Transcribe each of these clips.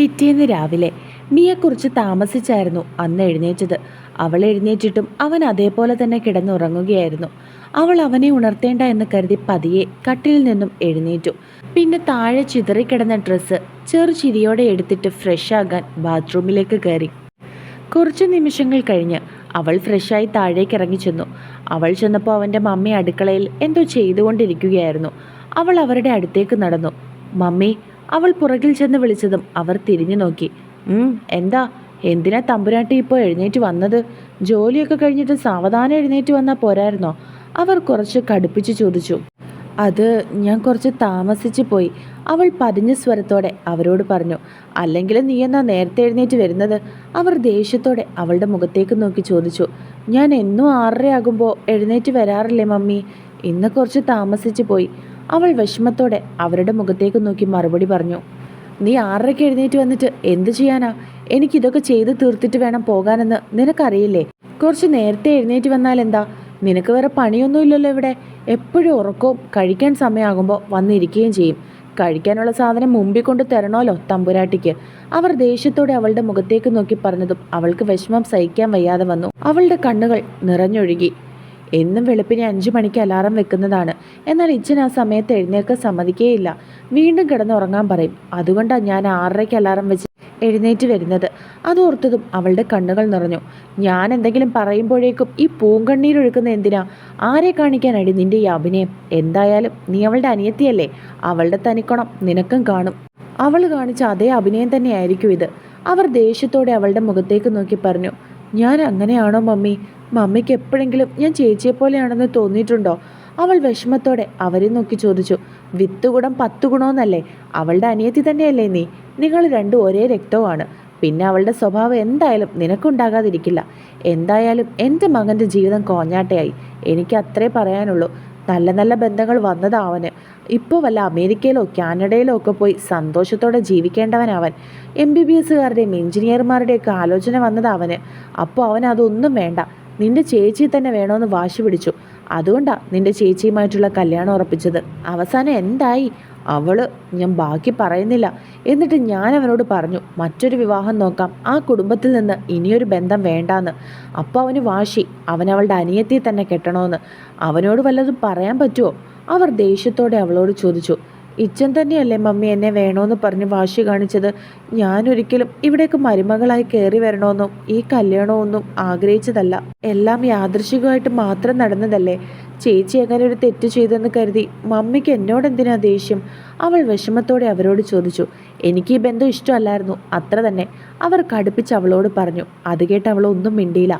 പിറ്റേന്ന് രാവിലെ മിയെക്കുറിച്ച് താമസിച്ചായിരുന്നു അന്ന് എഴുന്നേറ്റത്. അവൾ എഴുന്നേറ്റിട്ടും അവൻ അതേപോലെ തന്നെ കിടന്നുറങ്ങുകയായിരുന്നു. അവൾ അവനെ ഉണർത്തേണ്ട എന്ന് കരുതി പതിയെ കട്ടിൽ നിന്നും എഴുന്നേറ്റു. പിന്നെ താഴെ ചിതറിക്കിടന്ന ഡ്രസ്സ് ചെറു ചിരിയോടെ എടുത്തിട്ട് ഫ്രഷ് ബാത്റൂമിലേക്ക് കയറി. കുറച്ച് നിമിഷങ്ങൾ കഴിഞ്ഞ് അവൾ ഫ്രഷായി താഴേക്ക് ഇറങ്ങി ചെന്നു. അവൾ ചെന്നപ്പോൾ അവന്റെ മമ്മി അടുക്കളയിൽ എന്തോ ചെയ്തുകൊണ്ടിരിക്കുകയായിരുന്നു. അവൾ അവരുടെ അടുത്തേക്ക് നടന്നു. മമ്മി അവൾ പുറകിൽ ചെന്ന് വിളിച്ചതും അവർ തിരിഞ്ഞു നോക്കി. എന്താ? എന്തിനാ തമ്പുരാട്ടി ഇപ്പോൾ എഴുന്നേറ്റ് വന്നത്? ജോലിയൊക്കെ കഴിഞ്ഞിട്ട് സാവധാനം എഴുന്നേറ്റ് വന്നാൽ പോരായിരുന്നോ? അവർ കുറച്ച് കടുപ്പിച്ച് ചോദിച്ചു. അത് ഞാൻ കുറച്ച് താമസിച്ചു പോയി. അവൾ പതിഞ്ഞ സ്വരത്തോടെ അവരോട് പറഞ്ഞു അല്ലെങ്കിൽ നീ എന്നാ നേരത്തെ എഴുന്നേറ്റ് വരുന്നത്? അവർ ദേഷ്യത്തോടെ അവളുടെ മുഖത്തേക്ക് നോക്കി ചോദിച്ചു ഞാൻ എന്നും ആറരയാകുമ്പോൾ എഴുന്നേറ്റ് വരാറില്ലേ മമ്മി? ഇന്ന് കുറച്ച് താമസിച്ചു പോയി. അവൾ വിഷമത്തോടെ അവരുടെ മുഖത്തേക്ക് നോക്കി മറുപടി പറഞ്ഞു നീ ആറരയ്ക്ക് എഴുന്നേറ്റ് വന്നിട്ട് എന്ത് ചെയ്യാനാ? എനിക്കിതൊക്കെ ചെയ്ത് തീർത്തിട്ട് വേണം പോകാനെന്ന് നിനക്കറിയില്ലേ? കുറച്ച് നേരത്തെ എഴുന്നേറ്റ് വന്നാൽ എന്താ? നിനക്ക് വേറെ പണിയൊന്നുമില്ലല്ലോ ഇവിടെ. എപ്പോഴും ഉറക്കവും കഴിക്കാൻ സമയമാകുമ്പോൾ വന്നിരിക്കുകയും ചെയ്യും. കഴിക്കാനുള്ള സാധനം മുമ്പിൽ കൊണ്ട് തരണമല്ലോ തമ്പുരാട്ടിക്ക്. അവർ ദേഷ്യത്തോടെ അവളുടെ മുഖത്തേക്ക് നോക്കി പറഞ്ഞതും അവൾക്ക് വിഷമം സഹിക്കാൻ വയ്യാതെ വന്നു. അവളുടെ കണ്ണുകൾ നിറഞ്ഞൊഴുകി. എന്നും വെളുപ്പിനെ അഞ്ചു മണിക്ക് അലാറം വെക്കുന്നതാണ്. എന്നാൽ ഇച്ചൻ ആ സമയത്ത് എഴുന്നേൽക്കാൻ സമ്മതിക്കേയില്ല. വീണ്ടും കിടന്നുറങ്ങാൻ പറയും. അതുകൊണ്ടാണ് ഞാൻ ആറരയ്ക്ക് അലാറം വെച്ച് എഴുന്നേറ്റ് വരുന്നത്. അതോർത്തതും അവളുടെ കണ്ണുകൾ നിറഞ്ഞു. ഞാൻ എന്തെങ്കിലും പറയുമ്പോഴേക്കും ഈ പൂങ്കണ്ണീരൊഴുക്കുന്ന എന്തിനാ? ആരെ കാണിക്കാനടി നിന്റെ ഈ അഭിനയം? എന്തായാലും നീ അവളുടെ അനിയത്തിയല്ലേ? അവളുടെ തനിക്കണം നിനക്കും കാണും. അവൾ കാണിച്ച അതേ അഭിനയം തന്നെയായിരിക്കും ഇത്. അവർ ദേഷ്യത്തോടെ അവളുടെ മുഖത്തേക്ക് നോക്കി പറഞ്ഞു. ഞാൻ അങ്ങനെയാണോ മമ്മി? മമ്മിക്ക് എപ്പോഴെങ്കിലും ഞാൻ ചേച്ചിയെ പോലെയാണെന്ന് തോന്നിയിട്ടുണ്ടോ? അവൾ വിഷമത്തോടെ അവരെ നോക്കി ചോദിച്ചു. വിത്ത് ഗുണം പത്ത് ഗുണമെന്നല്ലേ അവളുടെ അനിയത്തി തന്നെയല്ലേ നീ? നിങ്ങൾ രണ്ടും ഒരേ രക്തവുമാണ്. പിന്നെ അവളുടെ സ്വഭാവം എന്തായാലും നിനക്കുണ്ടാകാതിരിക്കില്ല. എന്തായാലും എന്റെ മകന്റെ ജീവിതം കോഞ്ഞാട്ടയായി. എനിക്ക് അത്രേ പറയാനുള്ളൂ. നല്ല നല്ല ബന്ധങ്ങൾ വന്നതാവന് ഇപ്പോൾ വല്ല അമേരിക്കയിലോ കാനഡയിലോ ഒക്കെ പോയി സന്തോഷത്തോടെ ജീവിക്കേണ്ടവനവൻ എം ബി ബി എസുകാരുടെയും എഞ്ചിനീയർമാരുടെയൊക്കെ ആലോചന വന്നതവന് അപ്പോൾ അവൻ അതൊന്നും വേണ്ട. നിന്റെ ചേച്ചി തന്നെ വേണമെന്ന് വാശി പിടിച്ചു. അതുകൊണ്ടാണ് നിന്റെ ചേച്ചിയുമായിട്ടുള്ള കല്യാണം ഉറപ്പിച്ചത്. അവസാനം എന്തായി? അവൾ ഞാൻ ബാക്കി പറയുന്നില്ല. എന്നിട്ട് ഞാൻ അവനോട് പറഞ്ഞു മറ്റൊരു വിവാഹം നോക്കാം. ആ കുടുംബത്തിൽ നിന്ന് ഇനിയൊരു ബന്ധം വേണ്ടാന്ന്. അപ്പോൾ അവന് വാശി. അവൻ അവളുടെ അനിയത്തിയെ തന്നെ കെട്ടണമെന്ന് അവനോട് വല്ലതും പറയാൻ പറ്റുമോ അവർ ദേഷ്യത്തോടെ അവളോട് ചോദിച്ചു ഇച്ചൻ തന്നെയല്ലേ മമ്മി എന്നെ വേണോന്ന് പറഞ്ഞ് വാശി കാണിച്ചത്? ഞാനൊരിക്കലും ഇവിടേക്ക് മരുമകളായി കയറി വരണമെന്നും ഈ കല്യാണമൊന്നും ആഗ്രഹിച്ചതല്ല. എല്ലാം യാദൃശികമായിട്ട് മാത്രം നടന്നതല്ലേ? ചേച്ചി അങ്ങനെ ഒരു തെറ്റ് ചെയ്തെന്ന് കരുതി മമ്മിക്ക് എന്നോട് എന്തിനാ ദേഷ്യം? അവൾ വിഷമത്തോടെ അവരോട് ചോദിച്ചു. എനിക്ക് ഈ ബന്ധം ഇഷ്ടമല്ലായിരുന്നു അത്ര തന്നെ. അവർ കടുപ്പിച്ച് അവളോട് പറഞ്ഞു അത് കേട്ട് അവളൊന്നും മിണ്ടിയില്ല.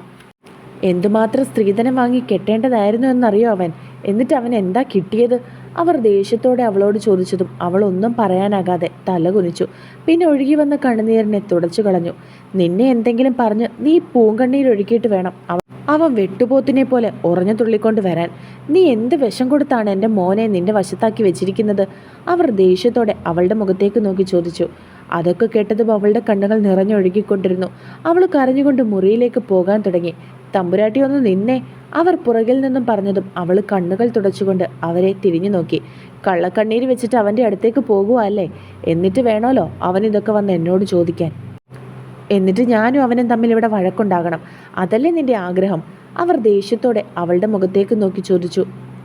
എന്തുമാത്രം സ്ത്രീധനം വാങ്ങി കെട്ടേണ്ടതായിരുന്നു എന്നറിയോ അവൻ? എന്നിട്ട് അവൻ എന്താ കിട്ടിയത്? അവർ ദേഷ്യത്തോടെ അവളോട് ചോദിച്ചതും അവൾ ഒന്നും പറയാനാകാതെ തല കുനിച്ചു. പിന്നെ ഒഴുകി വന്ന കണ്ണുനീരിനെ തുടച്ചു കളഞ്ഞു. നിന്നെ എന്തെങ്കിലും പറഞ്ഞ് നീ പൂങ്കണ്ണീരൊഴുക്കിയിട്ട് വേണം. അവ അവൻ വെട്ടുപോത്തിനെ പോലെ ഉറഞ്ഞു തുള്ളിക്കൊണ്ട് വരാൻ. നീ എന്ത് വിഷം കൊടുത്താണ് എന്റെ മോനെ നിന്റെ വശത്താക്കി വെച്ചിരിക്കുന്നത്? അവർ ദേഷ്യത്തോടെ അവളുടെ മുഖത്തേക്ക് നോക്കി ചോദിച്ചു. അതൊക്കെ കേട്ടതും അവളുടെ കണ്ണുകൾ നിറഞ്ഞൊഴുകിക്കൊണ്ടിരുന്നു. അവൾ കരഞ്ഞുകൊണ്ട് മുറിയിലേക്ക് പോകാൻ തുടങ്ങി. തമ്പുരാട്ടി ഒന്ന് നിന്നെ അവർ പുറകിൽ നിന്നും പറഞ്ഞതും അവൾ കണ്ണുകൾ തുടച്ചുകൊണ്ട് അവരെ തിരിഞ്ഞു നോക്കി. കള്ളക്കണ്ണീര് വെച്ചിട്ട് അവന്റെ അടുത്തേക്ക് പോകുക അല്ലേ? എന്നിട്ട് വേണമല്ലോ അവൻ ഇതൊക്കെ വന്ന് എന്നോട് ചോദിക്കാൻ? എന്നിട്ട് ഞാനും അവനും തമ്മിൽ ഇവിടെ വഴക്കുണ്ടാകണം. അതല്ലേ നിന്റെ ആഗ്രഹം? അവർ ദേഷ്യത്തോടെ അവളുടെ മുഖത്തേക്ക് നോക്കി ചോദിച്ചു.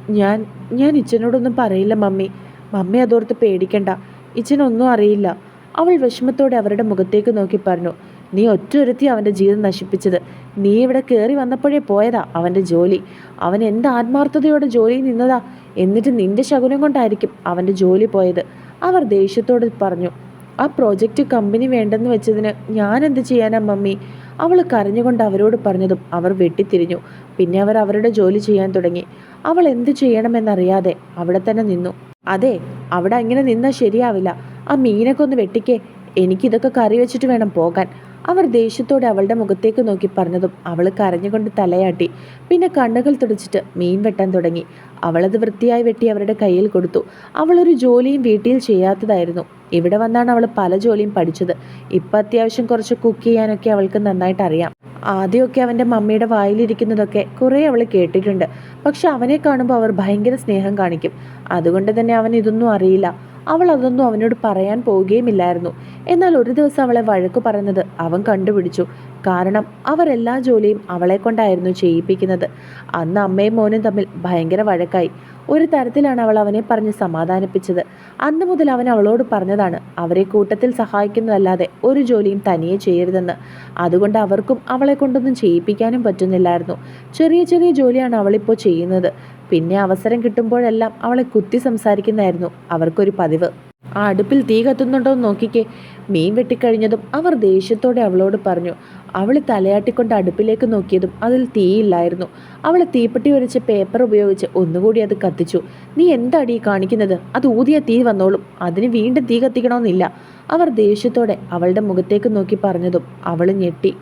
ഞാൻ ഞാൻ ഇച്ചനോടൊന്നും പറയില്ല മമ്മി. മമ്മി അതോർത്ത് പേടിക്കണ്ട. ഇച്ചനൊന്നും അറിയില്ല. അവൾ വിഷമത്തോടെ അവരുടെ മുഖത്തേക്ക് നോക്കി പറഞ്ഞു നീ ഒറ്റൊരുത്തി അവന്റെ ജീവിതം നശിപ്പിച്ചത്. നീ ഇവിടെ കയറി വന്നപ്പോഴേ പോയതാ അവന്റെ ജോലി. അവൻ എന്ത് ആത്മാർത്ഥതയോടെ ജോലിയിൽ നിന്നതാ? എന്നിട്ട് നിന്റെ ശകുനം കൊണ്ടായിരിക്കും അവന്റെ ജോലി പോയത്. അവർ ദേഷ്യത്തോട് പറഞ്ഞു ആ പ്രോജക്റ്റ് കമ്പനി വേണ്ടെന്ന് വെച്ചതിന് ഞാൻ എന്ത് ചെയ്യാനാ മമ്മി? അവൾ കരഞ്ഞുകൊണ്ട് അവരോട് പറഞ്ഞതും അവർ വെട്ടിത്തിരിഞ്ഞു. പിന്നെ അവർ അവരുടെ ജോലി ചെയ്യാൻ തുടങ്ങി. അവൾ എന്ത് ചെയ്യണമെന്നറിയാതെ അവിടെ തന്നെ നിന്നു. അതെ അവിടെ അങ്ങനെ നിന്നാൽ ശരിയാവില്ല. ആ മീനൊക്കെ ഒന്ന് വെട്ടിക്കേ. എനിക്കിതൊക്കെ കറി വെച്ചിട്ട് വേണം പോകാൻ. അവർ ദേഷ്യത്തോടെ അവളുടെ മുഖത്തേക്ക് നോക്കി പറഞ്ഞതും അവൾ കരഞ്ഞുകൊണ്ട് തലയാട്ടി. പിന്നെ കണ്ണുകൾ തുടച്ചിട്ട് മീൻ വെട്ടാൻ തുടങ്ങി. അവളത് വൃത്തിയായി വെട്ടി അവരുടെ കയ്യിൽ കൊടുത്തു. അവളൊരു ജോലിയും വീട്ടിൽ ചെയ്യാത്തതായിരുന്നു. ഇവിടെ വന്നാണ് അവൾ പല ജോലിയും പഠിച്ചത്. ഇപ്പം അത്യാവശ്യം കുറച്ച് കുക്ക് ചെയ്യാനൊക്കെ അവൾക്ക് നന്നായിട്ട് അറിയാം. ആദ്യമൊക്കെ അവന്റെ മമ്മിയുടെ വായിലിരിക്കുന്നതൊക്കെ കുറേ അവൾ കേട്ടിട്ടുണ്ട്. പക്ഷെ അവനെ കാണുമ്പോൾ അവർ ഭയങ്കര സ്നേഹം കാണിക്കും. അതുകൊണ്ട് തന്നെ അവൻ ഇതൊന്നും അറിയില്ല. അവൾ അതൊന്നും അവനോട് പറയാൻ പോവുകയുമില്ലായിരുന്നു. എന്നാൽ ഒരു ദിവസം അവളെ വഴക്കു പറയുന്നത് അവൻ കണ്ടുപിടിച്ചു. കാരണം അവരെല്ലാ ജോലിയും അവളെ കൊണ്ടായിരുന്നു ചെയ്യിപ്പിക്കുന്നത്. അന്ന് അമ്മയും മോനും തമ്മിൽ ഭയങ്കര വഴക്കായി. ഒരു തരത്തിലാണ് അവൾ അവനെ പറഞ്ഞ് സമാധാനിപ്പിച്ചത്. അന്ന് മുതൽ അവൻ അവളോട് പറഞ്ഞതാണ് അവരെ കൂട്ടത്തിൽ സഹായിക്കുന്നതല്ലാതെ ഒരു ജോലിയും തനിയെ ചെയ്യരുതെന്ന്. അതുകൊണ്ട് അവർക്കും അവളെ കൊണ്ടൊന്നും ചെയ്യിപ്പിക്കാനും പറ്റുന്നില്ലായിരുന്നു. ചെറിയ ചെറിയ ജോലിയാണ് അവളിപ്പോൾ ചെയ്യുന്നത്. പിന്നെ അവസരം കിട്ടുമ്പോഴെല്ലാം അവളെ കുത്തി സംസാരിക്കുന്നതായിരുന്നു അവർക്കൊരു പതിവ്. ആ അടുപ്പിൽ തീ കത്തുന്നുണ്ടോ എന്ന് നോക്കിക്കേ. മീൻ വെട്ടിക്കഴിഞ്ഞതും അവർ ദേഷ്യത്തോടെ അവളോട് പറഞ്ഞു അവൾ തലയാട്ടിക്കൊണ്ട് അടുപ്പിലേക്ക് നോക്കിയതും അതിൽ തീയില്ലായിരുന്നു. അവൾ തീപ്പെട്ടി വരച്ച് പേപ്പർ ഉപയോഗിച്ച് ഒന്നുകൂടി അത് കത്തിച്ചു. നീ എന്താടി കാണിക്കുന്നത്? അത് ഊതിയ തീ വന്നോളും. അതിന് വീണ്ടും തീ കത്തിക്കണമെന്നില്ല. അവർ ദേഷ്യത്തോടെ അവളുടെ മുഖത്തേക്ക് നോക്കി പറഞ്ഞതും അവൾ ഞെട്ടി.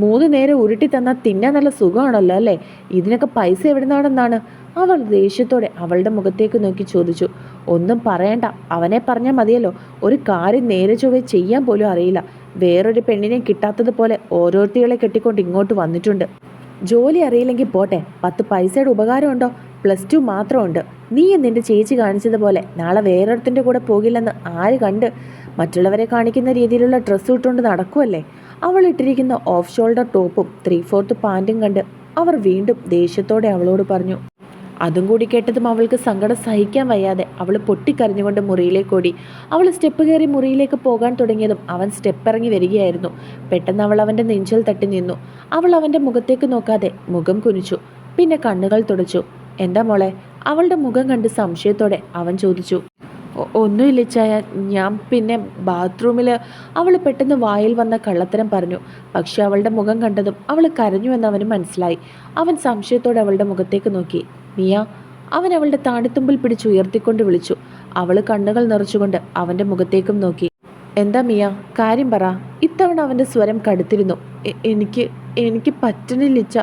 മൂന്ന് നേരം ഉരുട്ടി തന്നാൽ തിന്നാൻ നല്ല സുഖമാണല്ലോ അല്ലേ? ഇതിനൊക്കെ പൈസ എവിടുന്നാണെന്നാണ്? അവൾ ദേഷ്യത്തോടെ അവളുടെ മുഖത്തേക്ക് നോക്കി ചോദിച്ചു ഒന്നും പറയണ്ട അവനെ പറഞ്ഞാൽ മതിയല്ലോ. ഒരു കാര്യം നേരെ ചൊവ്വെ ചെയ്യാൻ പോലും അറിയില്ല. വേറൊരു പെണ്ണിനെ കിട്ടാത്തതുപോലെ ഓരോരുത്തികളെ കെട്ടിക്കൊണ്ട് ഇങ്ങോട്ട് വന്നിട്ടുണ്ട്. ജോലി അറിയില്ലെങ്കിൽ പോട്ടെ പത്ത് പൈസയുടെ ഉപകാരമുണ്ടോ? Plus two മാത്രമുണ്ട്. നീ നിന്റെ ചേച്ചി കാണിച്ചതുപോലെ നാളെ വേറൊരുത്തിന്റെ കൂടെ പോകില്ലെന്ന് ആര് കണ്ട്? മറ്റുള്ളവരെ കാണിക്കുന്ന രീതിയിലുള്ള ഡ്രസ്സ് ഇട്ടുകൊണ്ട് നടക്കുമല്ലേ അവൾ ഇട്ടിരിക്കുന്ന ഓഫ് ഷോൾഡർ ടോപ്പും ത്രീ ഫോർത്ത് പാന്റും കണ്ട് അവർ വീണ്ടും ദേഷ്യത്തോടെ അവളോട് പറഞ്ഞു അതും കൂടി കേട്ടതും അവൾക്ക് സങ്കടം സഹിക്കാൻ വയ്യാതെ അവൾ പൊട്ടിക്കരഞ്ഞുകൊണ്ട് മുറിയിലേക്ക് ഓടി. അവൾ സ്റ്റെപ്പ് കയറി മുറിയിലേക്ക് പോകാൻ തുടങ്ങിയതും അവൻ സ്റ്റെപ്പ് ഇറങ്ങി വരികയായിരുന്നു. പെട്ടെന്ന് അവൾ അവന്റെ നെഞ്ചിൽ തട്ടി നിന്നു. അവൾ അവന്റെ മുഖത്തേക്ക് നോക്കാതെ മുഖം കുനിച്ചു. പിന്നെ കണ്ണുകൾ തുടച്ചു. എന്താ മോളെ? അവളുടെ മുഖം കണ്ട് സംശയത്തോടെ അവൻ ചോദിച്ചു. "ഒ- ഒന്നുമില്ല ചായ. ഞാൻ പിന്നെ ബാത്റൂമിൽ അവൾ പെട്ടെന്ന് വായിൽ വന്ന കള്ളത്തരം പറഞ്ഞു. പക്ഷെ അവളുടെ മുഖം കണ്ടതും അവൾ കരഞ്ഞു എന്ന് അവന് മനസ്സിലായി. അവൻ സംശയത്തോടെ അവളുടെ മുഖത്തേക്ക് നോക്കി. മിയ അവൻ അവളുടെ താടിത്തുമ്പിൽ പിടിച്ച് ഉയർത്തിക്കൊണ്ട് വിളിച്ചു. അവൾ കണ്ണുകൾ നിറച്ചുകൊണ്ട് അവന്റെ മുഖത്തേക്കും നോക്കി. എന്താ മിയ? കാര്യം പറ. ഇത്തവണ അവന്റെ സ്വരം കടുത്തിരുന്നു. എനിക്ക് എനിക്ക് പറ്റണില്ലിച്ച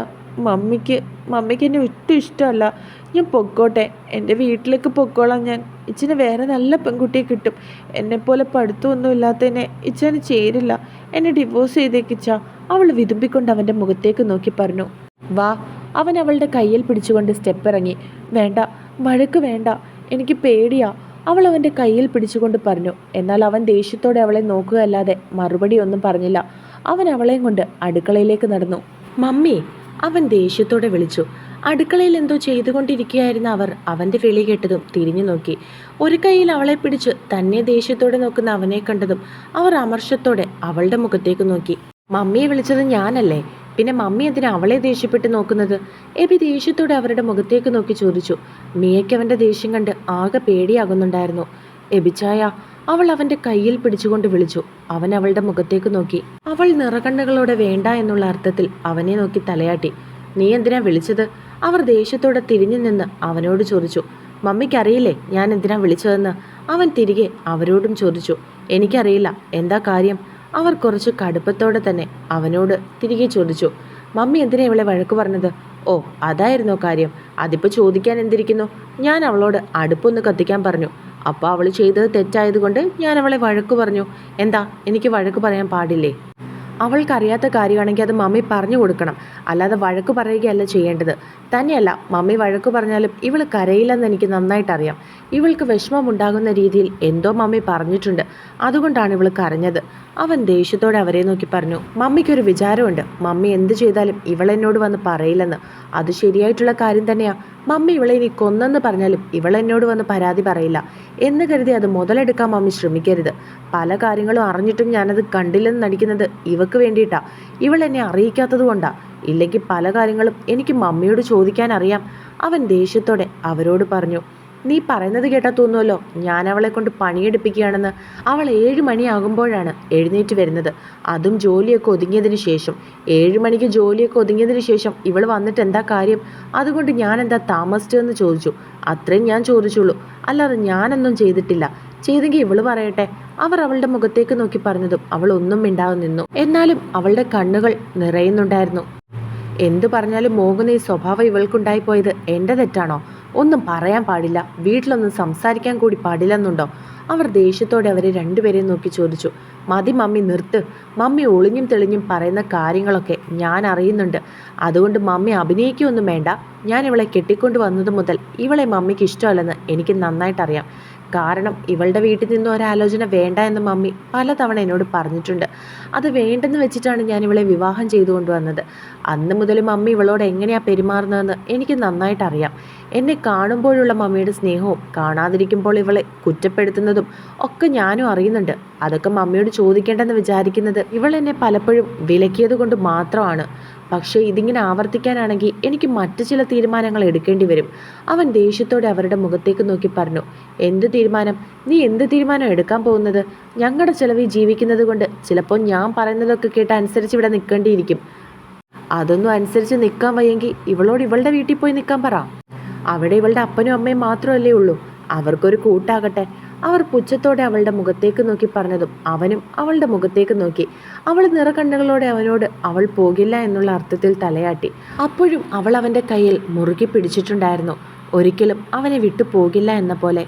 മമ്മിക്ക് മമ്മിക്ക് എന്നെ ഒട്ടും ഇഷ്ടമല്ല. ഞാൻ പൊക്കോട്ടെ. എന്റെ വീട്ടിലേക്ക് പൊക്കോളാം ഞാൻ. ഇച്ചിന് വേറെ നല്ല പെൺകുട്ടിയെ കിട്ടും. എന്നെപ്പോലെ പഠിത്തമൊന്നും ഇല്ലാത്തതിനെ ഇച്ചന് ചേരില്ല. എന്നെ ഡിവോഴ്സ് ചെയ്തേക്കിച്ച അവൾ വിതുമ്പിക്കൊണ്ട് അവന്റെ മുഖത്തേക്ക് നോക്കി പറഞ്ഞു. വാ അവൻ അവളുടെ കയ്യിൽ പിടിച്ചുകൊണ്ട് സ്റ്റെപ്പ് ഇറങ്ങി വേണ്ട വഴക്ക് വേണ്ട. എനിക്ക് പേടിയാ. അവൾ അവന്റെ കയ്യിൽ പിടിച്ചുകൊണ്ട് പറഞ്ഞു. എന്നാൽ അവൻ ദേഷ്യത്തോടെ അവളെ നോക്കുകയല്ലാതെ മറുപടി ഒന്നും പറഞ്ഞില്ല. അവൻ അവളെയും കൊണ്ട് അടുക്കളയിലേക്ക് നടന്നു. മമ്മി അവൻ ദേഷ്യത്തോടെ വിളിച്ചു. അടുക്കളയിൽ എന്തോ ചെയ്തുകൊണ്ടിരിക്കുകയായിരുന്ന അവർ അവന്റെ വിളി കേട്ടതും തിരിഞ്ഞു നോക്കി. ഒരു കൈയിൽ അവളെ പിടിച്ച് തന്നെ ദേഷ്യത്തോടെ നോക്കുന്ന അവനെ കണ്ടതും അവർ അമർഷത്തോടെ അവളുടെ മുഖത്തേക്ക് നോക്കി. മമ്മിയെ വിളിച്ചത് ഞാനല്ലേ? പിന്നെ മമ്മി എന്തിനാ അവളെ ദേഷ്യപ്പെട്ട് നോക്കുന്നത്? എബി ദേഷ്യത്തോടെ അവരുടെ മുഖത്തേക്ക് നോക്കി ചോദിച്ചു. മിയയ്ക്ക് അവന്റെ ദേഷ്യം കണ്ട് ആകെ പേടിയാകുന്നുണ്ടായിരുന്നു. എബിച്ചായ അവൾ അവന്റെ കയ്യിൽ പിടിച്ചുകൊണ്ട് വിളിച്ചു. അവൻ അവളുടെ മുഖത്തേക്ക് നോക്കി. അവൾ നിറകണ്ണുകളോടെ വേണ്ട എന്നുള്ള അർത്ഥത്തിൽ അവനെ നോക്കി തലയാട്ടി. നീ എന്തിനാ വിളിച്ചത്? അവർ ദേഷ്യത്തോടെ തിരിഞ്ഞു നിന്ന് അവനോട് ചോദിച്ചു. മമ്മിക്കറിയില്ലേ ഞാൻ എന്തിനാ വിളിച്ചതെന്ന്? അവൻ തിരികെ അവരോടും ചോദിച്ചു. എനിക്കറിയില്ല. എന്താ കാര്യം? അവർ കുറച്ച് കടുപ്പത്തോടെ തന്നെ അവനോട് തിരികെ ചോദിച്ചു മമ്മി എന്തിനാ ഇവളെ വഴക്ക് പറഞ്ഞത്? ഓ അതായിരുന്നോ കാര്യം. അതിപ്പോൾ ചോദിക്കാൻ എന്തിരിക്കുന്നു? ഞാൻ അവളോട് അടുപ്പൊന്ന് കത്തിക്കാൻ പറഞ്ഞു. അപ്പോൾ അവൾ ചെയ്തത് തെറ്റായതുകൊണ്ട് ഞാൻ അവളെ വഴക്ക് പറഞ്ഞു. എന്താ എനിക്ക് വഴക്ക് പറയാൻ പാടില്ലേ? അവൾക്കറിയാത്ത കാര്യമാണെങ്കിൽ അത് മമ്മി പറഞ്ഞു കൊടുക്കണം. അല്ലാതെ വഴക്ക് പറയുകയല്ല ചെയ്യേണ്ടത്. തന്നെയല്ല മമ്മി വഴക്ക് പറഞ്ഞാലും ഇവൾ കരയില്ലെന്ന് എനിക്ക് നന്നായിട്ടറിയാം. ഇവൾക്ക് വിഷമമുണ്ടാകുന്ന രീതിയിൽ എന്തോ മമ്മി പറഞ്ഞിട്ടുണ്ട്. അതുകൊണ്ടാണ് ഇവൾ കരഞ്ഞത്. അവൻ ദേഷ്യത്തോടെ അവരെ നോക്കി പറഞ്ഞു മമ്മിക്കൊരു വിചാരമുണ്ട്. മമ്മി എന്ത് ചെയ്താലും ഇവൾ എന്നോട് വന്ന് പറയില്ലെന്ന്. അത് ശരിയായിട്ടുള്ള കാര്യം തന്നെയാണ് മമ്മി ഇവളെ ഇനി കൊന്നെന്ന് പറഞ്ഞാലും ഇവൾ എന്നോട് വന്ന് പരാതി പറയില്ല. എന്ന് കരുതി അത് മുതലെടുക്കാൻ മമ്മി ശ്രമിക്കരുത്. പല കാര്യങ്ങളും അറിഞ്ഞിട്ടും ഞാനത് കണ്ടില്ലെന്ന് നടിക്കുന്നത് ഇവക്ക് വേണ്ടിയിട്ടാ. ഇവൾ എന്നെ അറിയിക്കാത്തത് കൊണ്ടാ. ഇല്ലെങ്കിൽ പല കാര്യങ്ങളും എനിക്ക് മമ്മിയോട് ചോദിക്കാൻ അറിയാം. അവൻ ദേഷ്യത്തോടെ അവരോട് പറഞ്ഞു നീ പറയുന്നത് കേട്ടാ തോന്നുമല്ലോ ഞാൻ അവളെ കൊണ്ട് പണിയെടുപ്പിക്കുകയാണെന്ന് അവൾ ഏഴ് മണിയാകുമ്പോഴാണ് എഴുന്നേറ്റ് വരുന്നത്. അതും ജോലിയൊക്കെ ഒതുങ്ങിയതിന് ശേഷം. ഏഴ് മണിക്ക് ജോലിയൊക്കെ ഒതുങ്ങിയതിന് ശേഷം ഇവൾ വന്നിട്ട് എന്താ കാര്യം? അതുകൊണ്ട് ഞാൻ എന്താ താമസിച്ചതെന്ന് ചോദിച്ചു. അത്രയും ഞാൻ ചോദിച്ചുള്ളൂ. അല്ലാതെ ഞാനൊന്നും ചെയ്തിട്ടില്ല. ചെയ്തെങ്കിൽ ഇവൾ പറയട്ടെ. അവർ അവളുടെ മുഖത്തേക്ക് നോക്കി പറഞ്ഞതും അവൾ ഒന്നും മിണ്ടാതെ നിന്നു. എന്നാലും അവളുടെ കണ്ണുകൾ നിറയുന്നുണ്ടായിരുന്നു. എന്തു പറഞ്ഞാലും മോഹന ഈ സ്വഭാവം ഇവൾക്കുണ്ടായിപ്പോയത് എന്റെ തെറ്റാണോ? ഒന്നും പറയാൻ പാടില്ല. വീട്ടിലൊന്നും സംസാരിക്കാൻ കൂടി പാടില്ലെന്നുണ്ടോ? അവർ ദേഷ്യത്തോടെ അവരെ രണ്ടുപേരെയും നോക്കി ചോദിച്ചു. മതി മമ്മി നിർത്ത്. മമ്മി ഒളിഞ്ഞും തെളിഞ്ഞും പറയുന്ന കാര്യങ്ങളൊക്കെ ഞാൻ അറിയുന്നുണ്ട്. അതുകൊണ്ട് മമ്മി അഭിനയിക്കുകയൊന്നും വേണ്ട. ഞാൻ ഇവളെ കെട്ടിക്കൊണ്ട് വന്നത് മുതൽ ഇവളെ മമ്മിക്ക് ഇഷ്ടമല്ലെന്ന് എനിക്ക് നന്നായിട്ടറിയാം. കാരണം ഇവളുടെ വീട്ടിൽ നിന്ന് ഒരാലോചന വേണ്ട എന്ന് മമ്മി പലതവണ എന്നോട് പറഞ്ഞിട്ടുണ്ട്. അത് വേണ്ടെന്ന് വെച്ചിട്ടാണ് ഞാൻ ഇവളെ വിവാഹം ചെയ്തു കൊണ്ടുവന്നത് അന്ന് മുതൽ മമ്മി ഇവളോട് എങ്ങനെയാണ് പെരുമാറുന്നതെന്ന് എനിക്ക് നന്നായിട്ട് അറിയാം എന്നെ കാണുമ്പോഴുള്ള മമ്മിയുടെ സ്നേഹവും കാണാതിരിക്കുമ്പോൾ ഇവളെ കുറ്റപ്പെടുത്തുന്നതും ഒക്കെ ഞാനും അറിയുന്നുണ്ട്. അതൊക്കെ മമ്മിയോട് ചോദിക്കേണ്ടെന്ന് വിചാരിക്കുന്നത് ഇവൾ എന്നെ പലപ്പോഴും വിലക്കിയത് കൊണ്ട് മാത്രമാണ്. പക്ഷേ ഇതിങ്ങനെ ആവർത്തിക്കാനാണെങ്കിൽ എനിക്ക് മറ്റു ചില തീരുമാനങ്ങൾ എടുക്കേണ്ടി വരും. അവൻ ദേഷ്യത്തോടെ അവരുടെ മുഖത്തേക്ക് നോക്കി പറഞ്ഞു എന്ത് തീരുമാനം? നീ എന്ത് തീരുമാനം എടുക്കാൻ പോകുന്നത്? ഞങ്ങളുടെ ചിലവിൽ ജീവിക്കുന്നത് കൊണ്ട് ചിലപ്പോൾ ഞാൻ പറയുന്നതൊക്കെ കേട്ട് അനുസരിച്ച് ഇവിടെ നിൽക്കേണ്ടിയിരിക്കും അതൊന്നും അനുസരിച്ച് നിൽക്കാൻ വയ്യെങ്കിൽ ഇവളോട് ഇവളുടെ വീട്ടിൽ പോയി നിൽക്കാൻ പറ. അവിടെ ഇവളുടെ അപ്പനും അമ്മയും മാത്രമല്ലേ ഉള്ളൂ. അവർക്കൊരു കൂട്ടാകട്ടെ. അവർ പുച്ഛത്തോടെ അവളുടെ മുഖത്തേക്ക് നോക്കി പറഞ്ഞതും അവനും അവളുടെ മുഖത്തേക്ക് നോക്കി. അവൾ നിറകണ്ണുകളോടെ അവനോട് അവൾ പോകില്ല എന്നുള്ള അർത്ഥത്തിൽ തലയാട്ടി. അപ്പോഴും അവൾ അവന്റെ കയ്യിൽ മുറുകി പിടിച്ചിട്ടുണ്ടായിരുന്നു. ഒരിക്കലും അവനെ വിട്ടു പോകില്ല എന്ന പോലെ.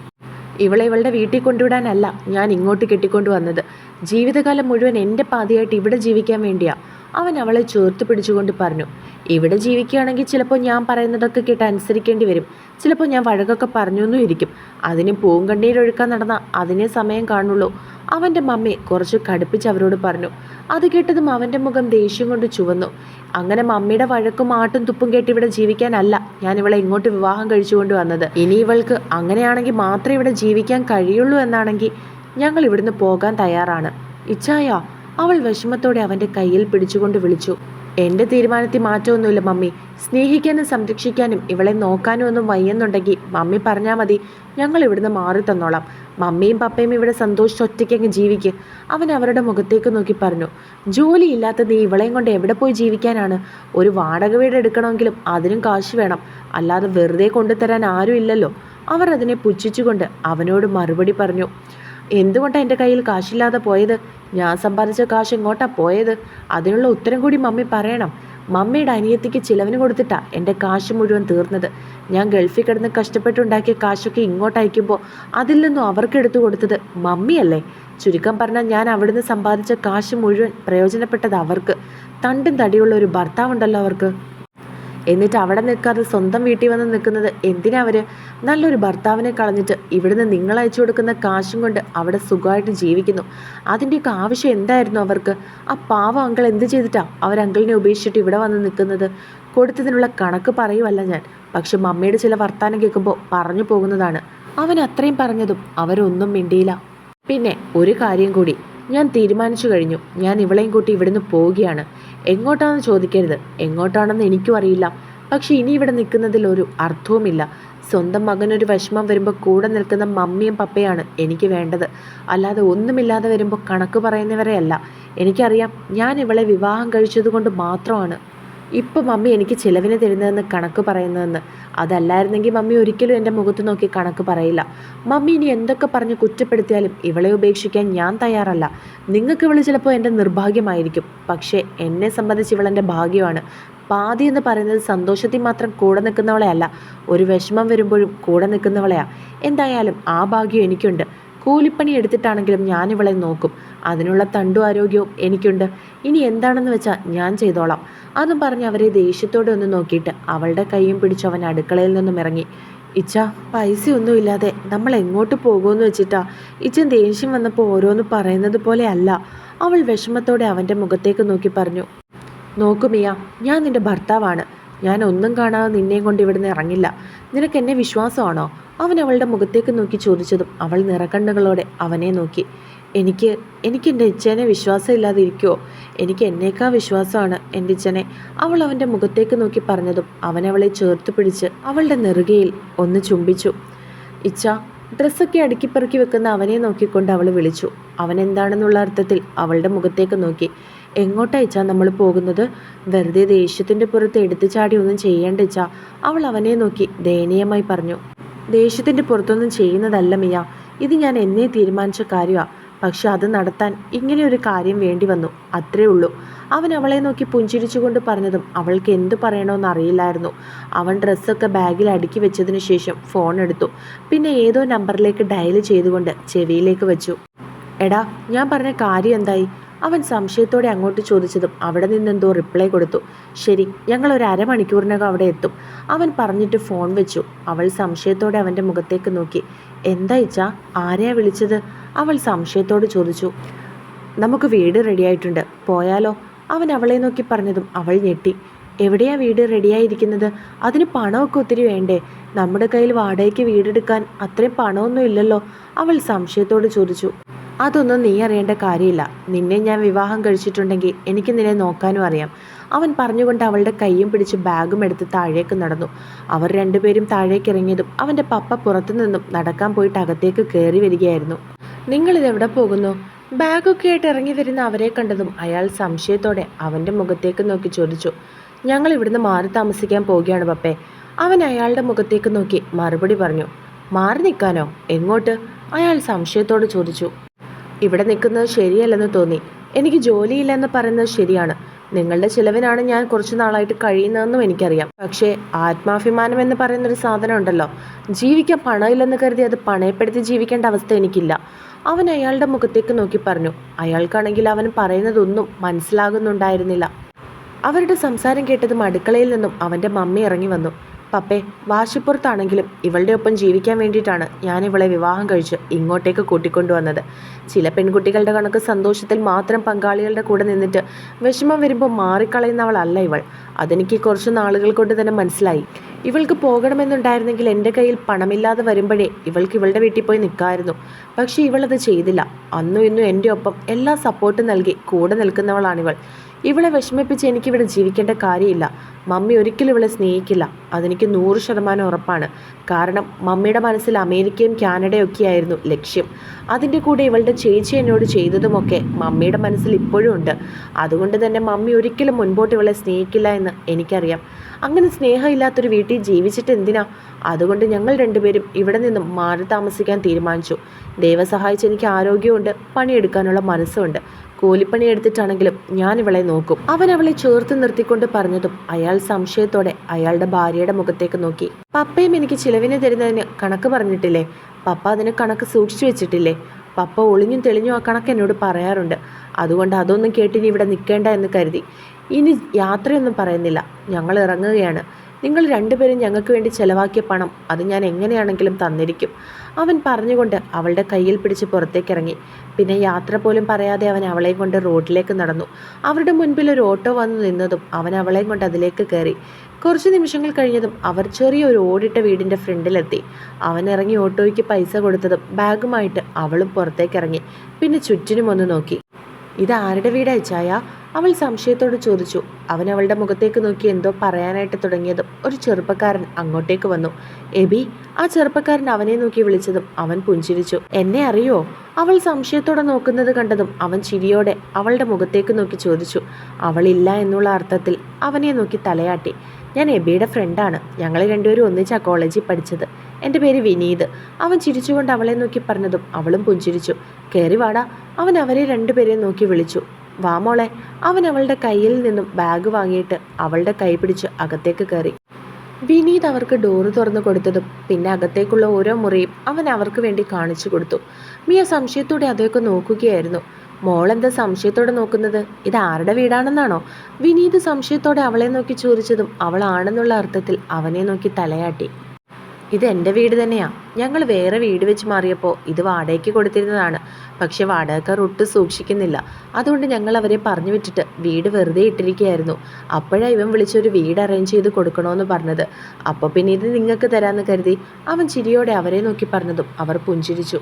ഇവളെ ഇവളുടെ വീട്ടിൽ കൊണ്ടുവിടാനല്ല ഞാൻ ഇങ്ങോട്ട് കെട്ടിക്കൊണ്ടു വന്നത്. ജീവിതകാലം മുഴുവൻ എന്റെ പാതിയായിട്ട് ഇവിടെ ജീവിക്കാൻ വേണ്ടിയാ. അവൻ അവളെ ചേർത്ത് പിടിച്ചുകൊണ്ട് പറഞ്ഞു. ഇവിടെ ജീവിക്കുകയാണെങ്കിൽ ചിലപ്പോൾ ഞാൻ പറയുന്നതൊക്കെ കേട്ട് അനുസരിക്കേണ്ടി വരും. ചിലപ്പോൾ ഞാൻ വഴക്കൊക്കെ പറഞ്ഞൊന്നും ഇരിക്കും. അതിന് പൂങ്കണ്ണീരൊഴുക്കാൻ നടന്ന അതിനെ സമയം കാണുള്ളൂ. അവന്റെ മമ്മി കുറച്ച് കടുപ്പിച്ച് അവരോട് പറഞ്ഞു. അത് കേട്ടതും അവന്റെ മുഖം ദേഷ്യം കൊണ്ട് ചുവന്നു. അങ്ങനെ മമ്മിയുടെ വഴക്കും ആട്ടും തുപ്പും കേട്ട് ഇവിടെ ജീവിക്കാനല്ല ഞാൻ ഇവളെ ഇങ്ങോട്ട് വിവാഹം കഴിച്ചുകൊണ്ട് വന്നത്. ഇനി ഇവൾക്ക് അങ്ങനെയാണെങ്കിൽ മാത്രമേ ഇവിടെ ജീവിക്കാൻ കഴിയുള്ളൂ എന്നാണെങ്കിൽ ഞങ്ങൾ ഇവിടുന്ന് പോകാൻ തയ്യാറാണ്. ഇച്ഛായ അവൾ വിഷമത്തോടെ അവന്റെ കയ്യിൽ പിടിച്ചുകൊണ്ട് വിളിച്ചു. എന്റെ തീരുമാനത്തിൽ മാറ്റമൊന്നുമില്ല മമ്മി. സ്നേഹിക്കാനും സംരക്ഷിക്കാനും ഇവളെ നോക്കാനും ഒന്നും വയ്യെന്നുണ്ടെങ്കിൽ മമ്മി പറഞ്ഞാൽ മതി ഞങ്ങൾ ഇവിടുന്ന് മാറി തന്നോളാം. മമ്മിയും പപ്പയും ഇവിടെ സന്തോഷിച്ച് ഒറ്റയ്ക്കങ്ങ് ജീവിക്ക്. അവൻ അവരുടെ മുഖത്തേക്ക് നോക്കി പറഞ്ഞു ജോലിയില്ലാത്ത നീ ഇവളെയും കൊണ്ട് എവിടെ പോയി ജീവിക്കാനാണ്? ഒരു വാടക വീട് എടുക്കണമെങ്കിലും അതിനും കാശ് വേണം. അല്ലാതെ വെറുതെ കൊണ്ടുതരാൻ ആരും ഇല്ലല്ലോ. അവർ അതിനെ പുച്ഛിച്ചുകൊണ്ട് അവനോട് മറുപടി പറഞ്ഞു എന്തുകൊണ്ടാണ് എന്റെ കയ്യിൽ കാശില്ലാതെ പോയത്? ഞാൻ സമ്പാദിച്ച കാശ് എങ്ങോട്ടാണ് പോയത്? അതിനുള്ള ഉത്തരം കൂടി മമ്മി പറയണം. മമ്മിയുടെ അനിയത്തിക്ക് ചിലവിന് കൊടുത്തിട്ടാ എന്റെ കാശ് മുഴുവൻ തീർന്നത്. ഞാൻ ഗൾഫിൽ കിടന്ന് കഷ്ടപ്പെട്ടുണ്ടാക്കിയ കാശൊക്കെ ഇങ്ങോട്ട് അയക്കുമ്പോൾ അതിൽ നിന്നും അവർക്ക് എടുത്തു കൊടുത്തത് മമ്മിയല്ലേ? ചുരുക്കം പറഞ്ഞാൽ ഞാൻ അവിടുന്ന് സമ്പാദിച്ച കാശ് മുഴുവൻ പ്രയോജനപ്പെട്ടത് അവർക്ക്. തണ്ടും തടിയുള്ള ഒരു ഭർത്താവുണ്ടല്ലോ അവർക്ക്. എന്നിട്ട് അവിടെ നിൽക്കാതെ സ്വന്തം വീട്ടിൽ വന്ന് നിൽക്കുന്നത് എന്തിനാ അവർ നല്ലൊരു ഭർത്താവിനെ കളഞ്ഞിട്ട് ഇവിടുന്ന് നിങ്ങൾ അയച്ചു കൊടുക്കുന്ന കാശും കൊണ്ട് അവിടെ സുഖമായിട്ട് ജീവിക്കുന്നു. അതിന്റെയൊക്കെ ആവശ്യം എന്തായിരുന്നു അവർക്ക്? ആ പാവ അങ്കിൾ എന്ത് ചെയ്തിട്ടാ അവർ അങ്കിളിനെ ഉപേക്ഷിച്ചിട്ട് ഇവിടെ വന്ന് നിൽക്കുന്നത്? കൊടുത്തതിനുള്ള കണക്ക് പറയുമല്ല ഞാൻ. പക്ഷെ മമ്മിയുടെ ചില വർത്താനം കേൾക്കുമ്പോൾ പറഞ്ഞു പോകുന്നതാണ്. അവൻ അത്രയും പറഞ്ഞതും അവരൊന്നും മിണ്ടിയില്ല. പിന്നെ ഒരു കാര്യം കൂടി. ഞാൻ തീരുമാനിച്ചു കഴിഞ്ഞു. ഞാൻ ഇവളെയും കൂട്ടി ഇവിടുന്ന് പോവുകയാണ്. എങ്ങോട്ടാണെന്ന് ചോദിക്കരുത്. എങ്ങോട്ടാണെന്ന് എനിക്കും അറിയില്ല. പക്ഷെ ഇനി ഇവിടെ നിൽക്കുന്നതിൽ ഒരു അർത്ഥവുമില്ല. സ്വന്തം മകനൊരു വിഷമം വരുമ്പോൾ കൂടെ നിൽക്കുന്ന മമ്മിയും പപ്പയാണ് എനിക്ക് വേണ്ടത്. അല്ലാതെ ഒന്നുമില്ലാതെ വരുമ്പോൾ കണക്ക് പറയുന്നവരെയല്ല എനിക്കറിയാം ഞാൻ ഇവളെ വിവാഹം കഴിച്ചതുകൊണ്ട് മാത്രമാണ്. ഇപ്പം മമ്മി എനിക്ക് ചിലവിന് തരുന്നതെന്ന് കണക്ക് പറയുന്നതെന്ന്. അതല്ലായിരുന്നെങ്കിൽ മമ്മി ഒരിക്കലും എന്റെ മുഖത്ത് നോക്കി കണക്ക് പറയില്ല. മമ്മി ഇനി എന്തൊക്കെ പറഞ്ഞ് കുറ്റപ്പെടുത്തിയാലും ഇവളെ ഉപേക്ഷിക്കാൻ ഞാൻ തയ്യാറല്ല. നിങ്ങൾക്ക് ഇവൾ ചിലപ്പോൾ എന്റെ നിർഭാഗ്യമായിരിക്കും. പക്ഷേ എന്നെ സംബന്ധിച്ച് ഇവളെന്റെ ഭാഗ്യമാണ്. പാതി എന്ന് പറയുന്നത് സന്തോഷത്തിൽ മാത്രം കൂടെ നിൽക്കുന്നവളെയല്ല. ഒരു വിഷമം വരുമ്പോഴും കൂടെ നിൽക്കുന്നവളെയാണ് എന്തായാലും ആ ഭാഗ്യം എനിക്കുണ്ട്. കൂലിപ്പണി എടുത്തിട്ടാണെങ്കിലും ഞാൻ ഇവളെ നോക്കും. അതിനുള്ള തണ്ടും ആരോഗ്യവും എനിക്കുണ്ട്. ഇനി എന്താണെന്ന് വെച്ചാൽ ഞാൻ ചെയ്തോളാം. അതും പറഞ്ഞ് അവരെ ദേഷ്യത്തോടെ ഒന്ന് നോക്കിയിട്ട് അവളുടെ കൈയും പിടിച്ച് അവൻ അടുക്കളയിൽ നിന്നും ഇറങ്ങി. ഇച്ച പൈസയൊന്നും ഇല്ലാതെ നമ്മൾ എങ്ങോട്ട് പോകുമെന്ന് വെച്ചിട്ടാ ഇച്ചൻ ദേഷ്യം വന്നപ്പോൾ ഓരോന്ന് പറയുന്നത് പോലെ അല്ല. അവൾ വിഷമത്തോടെ അവന്റെ മുഖത്തേക്ക് നോക്കി പറഞ്ഞു. നോക്കുമിയ ഞാൻ നിന്റെ ഭർത്താവാണ്. ഞാൻ ഒന്നും കാണാതെ നിന്നെയും കൊണ്ട് ഇവിടുന്ന് ഇറങ്ങില്ല. നിനക്ക് എന്നെ വിശ്വാസമാണോ? അവൻ അവളുടെ മുഖത്തേക്ക് നോക്കി ചോദിച്ചതും അവൾ നിറക്കണ്ണുകളോടെ അവനെ നോക്കി. എനിക്ക് എനിക്ക് എന്റെ ഇച്ഛനെ വിശ്വാസമില്ലാതെ ഇരിക്കുമോ എനിക്ക് എന്നേക്കാ വിശ്വാസമാണ് എന്റെ ഇച്ഛനെ അവൾ അവന്റെ മുഖത്തേക്ക് നോക്കി പറഞ്ഞതും അവൻ അവളെ ചേർത്ത് പിടിച്ച് അവളുടെ നെറുകയിൽ ഒന്ന് ചുംബിച്ചു. ഇച്ഛ ഡ്രസ്സൊക്കെ അടുക്കിപ്പെറുക്കി വെക്കുന്ന അവനെ നോക്കിക്കൊണ്ട് അവൾ വിളിച്ചു. അവൻ എന്താണെന്നുള്ള അർത്ഥത്തിൽ അവളുടെ മുഖത്തേക്ക് നോക്കി. എങ്ങോട്ടാ ഇച്ചാ നമ്മൾ പോകുന്നത്? വെറുതെ ദേഷ്യത്തിന്റെ പുറത്ത് എടുത്തു ചാടി ഒന്നും ചെയ്യേണ്ടിച്ചാ അവൾ അവനെ നോക്കി ദയനീയമായി പറഞ്ഞു. ദേഷ്യത്തിന്റെ പുറത്തൊന്നും ചെയ്യുന്നതല്ല മിയ. ഇത് ഞാൻ എന്നേ തീരുമാനിച്ച കാര്യമാണ് പക്ഷെ അത് നടത്താൻ ഇങ്ങനെ ഒരു കാര്യം വേണ്ടി വന്നു. അത്രേ ഉള്ളൂ. അവൻ അവളെ നോക്കി പുഞ്ചിരിച്ചുകൊണ്ട് പറഞ്ഞതും അവൾക്ക് എന്തു പറയണമെന്ന് അറിയില്ലായിരുന്നു. അവൻ ഡ്രസ്സൊക്കെ ബാഗിൽ അടുക്കി വെച്ചതിന് ശേഷം ഫോൺ എടുത്തു. പിന്നെ ഏതോ നമ്പറിലേക്ക് ഡയൽ ചെയ്തുകൊണ്ട് ചെവിയിലേക്ക് വെച്ചു. എടാ ഞാൻ പറഞ്ഞ കാര്യം എന്തായി? അവൻ സംശയത്തോടെ അങ്ങോട്ട് ചോദിച്ചതും അവിടെ നിന്നെന്തോ റിപ്ലൈ കൊടുത്തു. ശരി ഞങ്ങൾ ഒരു അരമണിക്കൂറിനകം അവിടെ എത്തും. അവൻ പറഞ്ഞിട്ട് ഫോൺ വെച്ചു. അവൾ സംശയത്തോടെ അവന്റെ മുഖത്തേക്ക് നോക്കി. എന്താ ഇച്ചാ? ആരെയാ വിളിച്ചത്? അവൾ സംശയത്തോട് ചോദിച്ചു. നമുക്ക് വീട് റെഡിയായിട്ടുണ്ട് പോയാലോ? അവൻ അവളെ നോക്കി പറഞ്ഞതും അവൾ ഞെട്ടി. എവിടെയാ വീട് റെഡിയായിരിക്കുന്നത് അതിന് പണമൊക്കെ ഒത്തിരി വേണ്ടേ? നമ്മുടെ കയ്യിൽ വാടകയ്ക്ക് വീടെടുക്കാൻ അത്രയും പണമൊന്നും ഇല്ലല്ലോ? അവൾ സംശയത്തോട് ചോദിച്ചു. അതൊന്നും നീ അറിയേണ്ട കാര്യമില്ല. നിന്നെ ഞാൻ വിവാഹം കഴിച്ചിട്ടുണ്ടെങ്കിൽ എനിക്ക് നിന്നെ നോക്കാനും അറിയാം. അവൻ പറഞ്ഞുകൊണ്ട് അവളുടെ കൈയും പിടിച്ച് ബാഗും എടുത്ത് താഴേക്ക് നടന്നു. അവർ രണ്ടുപേരും താഴേക്ക് ഇറങ്ങിയതും അവന്റെ പപ്പ പുറത്തു നിന്നും നടക്കാൻ പോയിട്ട് അകത്തേക്ക് കയറി വരികയായിരുന്നു. നിങ്ങളിത് എവിടെ പോകുന്നു? ബാഗൊക്കെ ആയിട്ട് ഇറങ്ങി വരുന്ന അവരെ കണ്ടതും അയാൾ സംശയത്തോടെ അവന്റെ മുഖത്തേക്ക് നോക്കി ചോദിച്ചു. ഞങ്ങൾ ഇവിടുന്ന് മാറി താമസിക്കാൻ പോവുകയാണ് പപ്പേ. അവൻ അയാളുടെ മുഖത്തേക്ക് നോക്കി മറുപടി പറഞ്ഞു. മാറി നിൽക്കാനോ? എങ്ങോട്ട്? അയാൾ സംശയത്തോട് ചോദിച്ചു. ഇവിടെ നിൽക്കുന്നത് ശരിയല്ലെന്ന് തോന്നി. എനിക്ക് ജോലിയില്ലെന്ന് പറയുന്നത് ശരിയാണ്. നിങ്ങളുടെ ചിലവിനാണ് ഞാൻ കുറച്ച് നാളായിട്ട് കഴിയുന്നതെന്നും എനിക്കറിയാം. പക്ഷേ ആത്മാഭിമാനം എന്ന് പറയുന്ന ഒരു സാധനം ഉണ്ടല്ലോ. ജീവിക്കാൻ പണമില്ലെന്ന് കരുതി അത് പണയപ്പെടുത്തി ജീവിക്കേണ്ട അവസ്ഥ എനിക്കില്ല. അവൻ അയാളുടെ മുഖത്തേക്ക് നോക്കി പറഞ്ഞു. അയാൾക്കാണെങ്കിൽ അവൻ പറയുന്നതൊന്നും മനസ്സിലാകുന്നുണ്ടായിരുന്നില്ല. അവരുടെ സംസാരം കേട്ടതും അടുക്കളയിൽ നിന്നും അവന്റെ മമ്മി ഇറങ്ങി വന്നു. പപ്പേ വാശിപ്പുറത്താണെങ്കിലും ഇവളുടെ ഒപ്പം ജീവിക്കാൻ വേണ്ടിയിട്ടാണ് ഞാൻ ഇവളെ വിവാഹം കഴിച്ച് ഇങ്ങോട്ടേക്ക് കൂട്ടിക്കൊണ്ടുവന്നത്. ചില പെൺകുട്ടികളുടെ കണക്ക് സന്തോഷത്തിൽ മാത്രം പങ്കാളികളുടെ കൂടെ നിന്നിട്ട് വിഷമം വരുമ്പോൾ മാറിക്കളയുന്നവളല്ല ഇവൾ. അതെനിക്ക് കുറച്ച് നാളുകൾ കൊണ്ട് തന്നെ മനസ്സിലായി. ഇവൾക്ക് പോകണമെന്നുണ്ടായിരുന്നെങ്കിൽ എന്റെ കയ്യിൽ പണമില്ലാതെ വരുമ്പോഴേ ഇവൾക്ക് ഇവളുടെ വീട്ടിൽ പോയി നിൽക്കാമായിരുന്നു പക്ഷേ ഇവളത് ചെയ്തില്ല. അന്നും ഇന്നും എന്റെ ഒപ്പം എല്ലാ സപ്പോർട്ടും നൽകി കൂടെ നിൽക്കുന്നവളാണിവൾ. ഇവളെ വിഷമിപ്പിച്ച് എനിക്കിവിടെ ജീവിക്കേണ്ട കാര്യമില്ല. മമ്മി ഒരിക്കലും ഇവളെ സ്നേഹിക്കില്ല. അതെനിക്ക് നൂറ് ശതമാനം ഉറപ്പാണ്. കാരണം മമ്മിയുടെ മനസ്സിൽ അമേരിക്കയും കാനഡയും ഒക്കെയായിരുന്നു ലക്ഷ്യം. അതിന്റെ കൂടെ ഇവളുടെ ചേച്ചി എന്നോട് ചെയ്തതുമൊക്കെ മമ്മിയുടെ മനസ്സിൽ ഇപ്പോഴും ഉണ്ട്. അതുകൊണ്ട് തന്നെ മമ്മി ഒരിക്കലും മുൻപോട്ട് ഇവളെ സ്നേഹിക്കില്ല എന്ന് എനിക്കറിയാം. അങ്ങനെ സ്നേഹമില്ലാത്തൊരു വീട്ടിൽ ജീവിച്ചിട്ട് എന്തിനാ? അതുകൊണ്ട് ഞങ്ങൾ രണ്ടുപേരും ഇവിടെ നിന്നും മാറി താമസിക്കാൻ തീരുമാനിച്ചു. ദൈവം സഹായിച്ച് എനിക്ക് ആരോഗ്യമുണ്ട് പണിയെടുക്കാനുള്ള മനസ്സുണ്ട് കൂലിപ്പണി എടുത്തിട്ടാണെങ്കിലും ഞാൻ ഇവളെ നോക്കും. അവൻ അവളെ ചേർത്ത് നിർത്തിക്കൊണ്ട് പറഞ്ഞതും അയാൾ സംശയത്തോടെ അയാളുടെ ഭാര്യയുടെ മുഖത്തേക്ക് നോക്കി. പപ്പയും എനിക്ക് ചിലവിന് തരുന്നതിന് കണക്ക് പറഞ്ഞിട്ടില്ലേ? പപ്പ അതിന് കണക്ക് സൂക്ഷിച്ചു വെച്ചിട്ടില്ലേ? പപ്പ ഒളിഞ്ഞും തെളിഞ്ഞും ആ കണക്ക് എന്നോട് പറയാറുണ്ട്. അതുകൊണ്ട് അതൊന്നും കേട്ടിനി ഇവിടെ നിൽക്കേണ്ട എന്ന് കരുതി. ഇനി യാത്രയൊന്നും പറയുന്നില്ല. ഞങ്ങൾ ഇറങ്ങുകയാണ്. നിങ്ങൾ രണ്ടുപേരും ഞങ്ങൾക്ക് വേണ്ടി ചെലവാക്കിയ പണം അത് ഞാൻ എങ്ങനെയാണെങ്കിലും തന്നിരിക്കും. അവൻ പറഞ്ഞുകൊണ്ട് അവളുടെ കയ്യിൽ പിടിച്ച് പുറത്തേക്കിറങ്ങി. പിന്നെ യാത്ര പോലും പറയാതെ അവൻ അവളെയും കൊണ്ട് റോഡിലേക്ക് നടന്നു. അവരുടെ മുൻപിൽ ഒരു ഓട്ടോ വന്നു നിന്നതും അവൻ അവളെയും കൊണ്ട് അതിലേക്ക് കയറി. കുറച്ച് നിമിഷങ്ങൾ കഴിഞ്ഞതും അവർ ചെറിയൊരു ഓടിട്ട വീടിന്റെ ഫ്രണ്ടിലെത്തി. അവൻ ഇറങ്ങി ഓട്ടോയ്ക്ക് പൈസ കൊടുത്തതും ബാഗുമായിട്ട് അവളും പുറത്തേക്കിറങ്ങി. പിന്നെ ചുറ്റിനും ഒന്ന് നോക്കി. ഇത് ആരുടെ വീടാ ചായ? അവൾ സംശയത്തോട് ചോദിച്ചു. അവൻ അവളുടെ മുഖത്തേക്ക് നോക്കി എന്തോ പറയാനായിട്ട് തുടങ്ങിയതും ഒരു ചെറുപ്പക്കാരൻ അങ്ങോട്ടേക്ക് വന്നു. എബി ആ ചെറുപ്പക്കാരൻ അവനെ നോക്കി വിളിച്ചതും അവൻ പുഞ്ചിരിച്ചു. എന്നെ അറിയോ? അവൾ സംശയത്തോടെ നോക്കുന്നത് കണ്ടതും അവൻ ചിരിയോടെ അവളുടെ മുഖത്തേക്ക് നോക്കി ചോദിച്ചു. അവളില്ല എന്നുള്ള അർത്ഥത്തിൽ അവനെ നോക്കി തലയാട്ടി. ഞാൻ എബിയുടെ ഫ്രണ്ടാണ് ഞങ്ങൾ രണ്ടുപേരും ഒന്നിച്ചാ കോളേജിൽ പഠിച്ചത്. എന്റെ പേര് വിനീത്. അവൻ ചിരിച്ചുകൊണ്ട് അവളെ നോക്കി പറഞ്ഞതും അവളും പുഞ്ചിരിച്ചു. കയറി വാടാ. അവൻ അവരെ രണ്ടുപേരെയും നോക്കി വിളിച്ചു. വാമോളെ അവൻ അവളുടെ കയ്യിൽ നിന്നും ബാഗ് വാങ്ങിയിട്ട് അവളുടെ കൈ പിടിച്ച് അകത്തേക്ക് കയറി വിനീത് അവർക്ക് ഡോറ് തുറന്നു കൊടുത്തതും പിന്നെ അകത്തേക്കുള്ള ഓരോ മുറിയും അവൻ അവർക്ക് വേണ്ടി കാണിച്ചു കൊടുത്തു. മിയ സംശയത്തോടെ അതൊക്കെ നോക്കുകയായിരുന്നു. മോളെന്താ സംശയത്തോടെ നോക്കുന്നത്? ഇത് ആരുടെ വീടാണെന്നാണോ? വിനീത് സംശയത്തോടെ അവളെ നോക്കി ചോദിച്ചതും അവളാണെന്നുള്ള അർത്ഥത്തിൽ അവനെ നോക്കി തലയാട്ടി. ഇത് എന്റെ വീട് തന്നെയാണ് ഞങ്ങൾ വേറെ വീട് വെച്ച് മാറിയപ്പോൾ ഇത് വാടകയ്ക്ക് കൊടുത്തിരുന്നതാണ്. പക്ഷേ വാടകക്കാർ ഒട്ടും സൂക്ഷിക്കുന്നില്ല. അതുകൊണ്ട് ഞങ്ങൾ അവരെ പറഞ്ഞു വിട്ടിട്ട് വീട് വെറുതെ ഇട്ടിരിക്കുകയായിരുന്നു. അപ്പോഴാണ് ഇവൻ വിളിച്ചൊരു വീട് അറേഞ്ച് ചെയ്ത് കൊടുക്കണമെന്ന് പറഞ്ഞത്. അപ്പോൾ പിന്നെ ഇത് നിങ്ങൾക്ക് തരാമെന്ന് കരുതി അവൻ ചിരിയോടെ അവരെ നോക്കി പറഞ്ഞതും അവർ പുഞ്ചിരിച്ചു.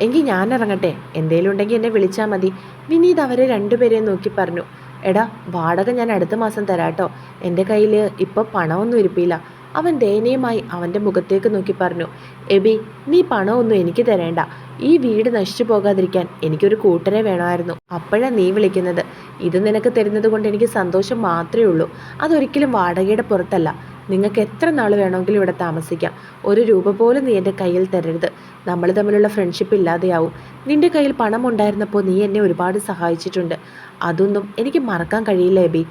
എങ്കിൽ ഞാൻ ഇറങ്ങട്ടെ? എന്തേലും ഉണ്ടെങ്കിൽ എന്നെ വിളിച്ചാൽ മതി. വിനീത് അവരെ രണ്ടുപേരെയും നോക്കി പറഞ്ഞു. എടാ വാടക ഞാൻ അടുത്ത മാസം തരാട്ടോ. എന്റെ കയ്യിൽ ഇപ്പോൾ പണമൊന്നും ഇരിപ്പില്ല. അവൻ ദയനീയമായി അവന്റെ മുഖത്തേക്ക് നോക്കി പറഞ്ഞു എബി നീ പണമൊന്നും എനിക്ക് തരേണ്ട. ഈ വീട് നശിച്ചു പോകാതിരിക്കാൻ എനിക്കൊരു കൂട്ടരെ വേണമായിരുന്നു. അപ്പോഴാണ് നീ വിളിക്കുന്നത്. ഇത് നിനക്ക് തരുന്നത് കൊണ്ട് എനിക്ക് സന്തോഷം മാത്രമേ ഉള്ളൂ. അതൊരിക്കലും വാടകയുടെ പുറത്തല്ല. നിങ്ങൾക്ക് എത്ര നാൾ വേണമെങ്കിലും ഇവിടെ താമസിക്കാം. ഒരു രൂപ പോലും നീ എന്റെ കയ്യിൽ തരരുത്. നമ്മൾ തമ്മിലുള്ള ഫ്രണ്ട്ഷിപ്പ് ഇല്ലാതെയാവും. നിന്റെ കയ്യിൽ പണം ഉണ്ടായിരുന്നപ്പോൾ നീ എന്നെ ഒരുപാട് സഹായിച്ചിട്ടുണ്ട്. അതൊന്നും എനിക്ക് മറക്കാൻ കഴിയില്ല എബി.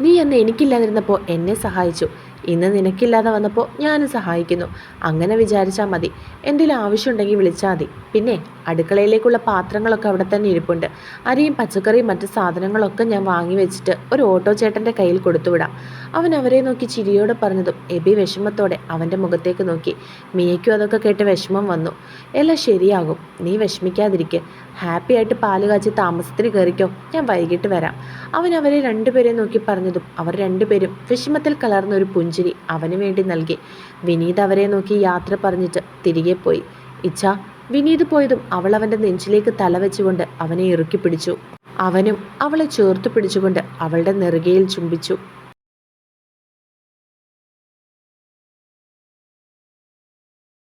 നീ അന്ന് എനിക്കില്ലാതിരുന്നപ്പോൾ എന്നെ സഹായിച്ചു. ഇന്ന് നിനക്കില്ലാതെ വന്നപ്പോൾ ഞാനും സഹായിക്കുന്നു. അങ്ങനെ വിചാരിച്ചാൽ മതി. എന്തെങ്കിലും ആവശ്യമുണ്ടെങ്കിൽ വിളിച്ചാൽ മതി. പിന്നെ അടുക്കളയിലേക്കുള്ള പാത്രങ്ങളൊക്കെ അവിടെ തന്നെ ഇരിപ്പുണ്ട്. അരിയും പച്ചക്കറിയും മറ്റു സാധനങ്ങളൊക്കെ ഞാൻ വാങ്ങി വെച്ചിട്ട് ഒരു ഓട്ടോ ചേട്ടന്റെ കയ്യിൽ കൊടുത്തുവിടാം അവൻ അവരെ നോക്കി ചിരിയോടെ പറഞ്ഞതും എബി വിഷമത്തോടെ അവന്റെ മുഖത്തേക്ക് നോക്കി. മിയയ്ക്കും അതൊക്കെ കേട്ട് വിഷമം വന്നു. എല്ലാം ശരിയാകും. നീ വിഷമിക്കാതിരിക്കെ. ഹാപ്പി ആയിട്ട് പാൽ കാച്ചി താമസത്തിന് കയറിക്കോ ഞാൻ വൈകിട്ട് വരാം. അവൻ അവരെ രണ്ടുപേരെ നോക്കി പറഞ്ഞതും അവർ രണ്ടുപേരും വിഷമത്തിൽ കലർന്ന ഒരു പുഞ്ചിരി അവന് വേണ്ടി നൽകി. വിനീത് അവരെ നോക്കി യാത്ര പറഞ്ഞിട്ട് തിരികെ പോയി. ഇച്ഛ വിനീത് പോയതും അവൾ അവന്റെ നെഞ്ചിലേക്ക് തല വെച്ചുകൊണ്ട് അവനെ ഇറുക്കി പിടിച്ചു. അവനും അവളെ ചേർത്ത് പിടിച്ചുകൊണ്ട് അവളുടെ നെറുകയിൽ ചുംബിച്ചു.